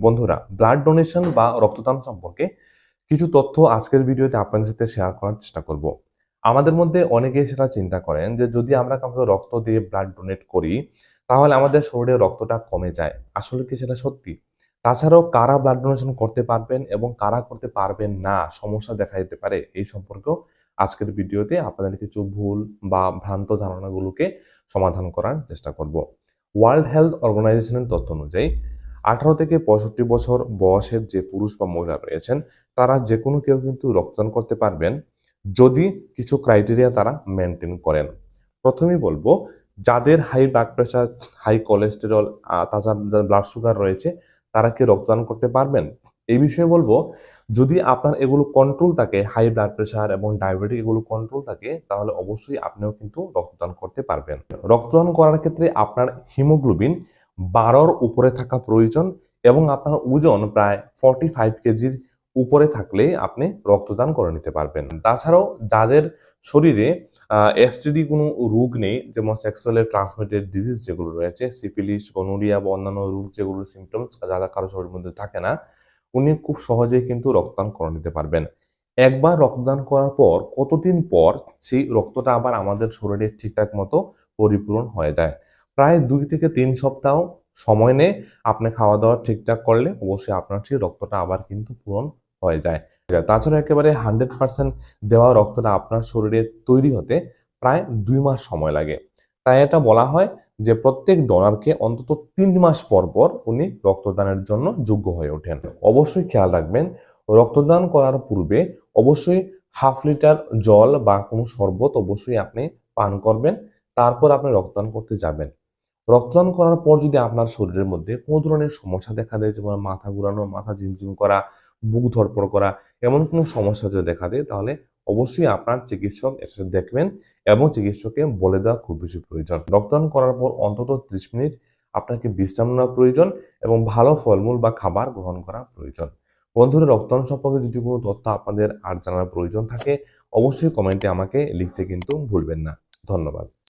বন্ধুরা blood donation বা রক্তদান সম্পর্কে কিছু তথ্য আজকের ভিডিওতে আপনাদের সাথে শেয়ার করার চেষ্টা করব। আমাদের মধ্যে অনেকেই সেটা চিন্তা করেন যে, যদি আমরা কাউকে রক্ত দিয়ে ব্লাড ডোনেট করি, তাহলে আমাদের শরীরে রক্তটা কমে যায়। আসলে কি সেটা সত্যি? তাছাড়াও কারা ব্লাড ডোনেশন করতে পারবেন এবং কারা করতে পারবেন না, সমস্যা দেখা যেতে পারে, এই সম্পর্কেও আজকের ভিডিওতে আপনাদের কিছু ভুল বা ভ্রান্ত ধারণাগুলোকে সমাধান করার চেষ্টা করব। ওয়ার্ল্ড হেলথ অর্গানাইজেশনের তথ্য অনুযায়ী আঠারো থেকে পঁয়ষট্টি বছর বয়সের যে পুরুষ বা মহিলা রয়েছেন, তারা যে কোনো কেউ কিন্তু রক্তদান করতে পারবেন যদি কিছু ক্রাইটেরিয়া তারা মেনটেন করেন। প্রথমেই বলব, যাদের high blood pressure high cholesterol তাছাড়া ব্লাড সুগার রয়েছে, তারা কি রক্তদান করতে পারবেন? এই বিষয়ে বলব, যদি আপনার এগুলো কন্ট্রোল থাকে হাই ব্লাড প্রেশার এবং ডায়াবেটিক এগুলো কন্ট্রোল থাকে, তাহলে অবশ্যই আপনিও কিন্তু রক্তদান করতে পারবেন। রক্তদান করার ক্ষেত্রে আপনার হিমোগ্লোবিন বারোর উপরে থাকা প্রয়োজন এবং আপনার ওজন প্রায় ফর্টি ফাইভ কেজির উপরে থাকলে আপনি রক্তদান করে নিতে পারবেন। তাছাড়াও যাদের শরীরে এসটিডি কোনো রোগ নেই, যেমন সেক্সুয়ালি ট্রান্সমিটেড ডিজিজ যেগুলো রয়েছে সিফিলিস গনোরিয়া বা অন্যান্য রোগ যেগুলো সিমটমস যারা কারও শরীরের মধ্যে থাকে না, উনি খুব সহজেই কিন্তু রক্তদান করে নিতে পারবেন। একবার রক্তদান করার পর কতদিন পর সেই রক্তটা আবার আমাদের শরীরে ঠিকঠাক মতো পরিপূরণ হয়ে যায়। প্রায় দুই থেকে তিন সপ্তাহ সময় নিয়ে আপনি খাওয়া দাওয়া ঠিকঠাক করলে অবশ্যই আপনার সেই রক্তটা আবার কিন্তু পূরণ হয়ে যায়। তাছাড়া একেবারে হান্ড্রেড পার্সেন্ট দেওয়া রক্তটা আপনার শরীরে তৈরি হতে প্রায় দুই মাস সময় লাগে। তাই এটা বলা হয় যে প্রত্যেক ডোনারকে অন্তত তিন মাস পর পর উনি রক্তদানের জন্য যোগ্য হয়ে ওঠেন। অবশ্যই খেয়াল রাখবেন, রক্তদান করার পূর্বে অবশ্যই হাফ লিটার জল বা কোনো শরবত অবশ্যই আপনি পান করবেন, তারপর আপনি রক্তদান করতে যাবেন। রক্তদান করার পর যদি আপনার শরীরের মধ্যে কোনো ধরনের সমস্যা দেখা দেয়, যেমন মাথা ঘুরানো, মাথা ঝিমঝিম করা, বুক ধরপড় করা, এমন কোনো সমস্যা যদি দেখা দেয়, তাহলে অবশ্যই আপনার চিকিৎসক এসে দেখবেন এবং চিকিৎসককে বলে দেওয়া খুব বেশি প্রয়োজন। রক্তদান করার পর অন্তত ত্রিশ মিনিট আপনাকে বিশ্রাম নেওয়া প্রয়োজন এবং ভালো ফলমূল বা খাবার গ্রহণ করা প্রয়োজন। বন্ধুরা, রক্তদান সম্পর্কে যদি কোনো তথ্য আপনাদের আর জানার প্রয়োজন থাকে, অবশ্যই কমেন্টে আমাকে লিখতে কিন্তু ভুলবেন না। ধন্যবাদ।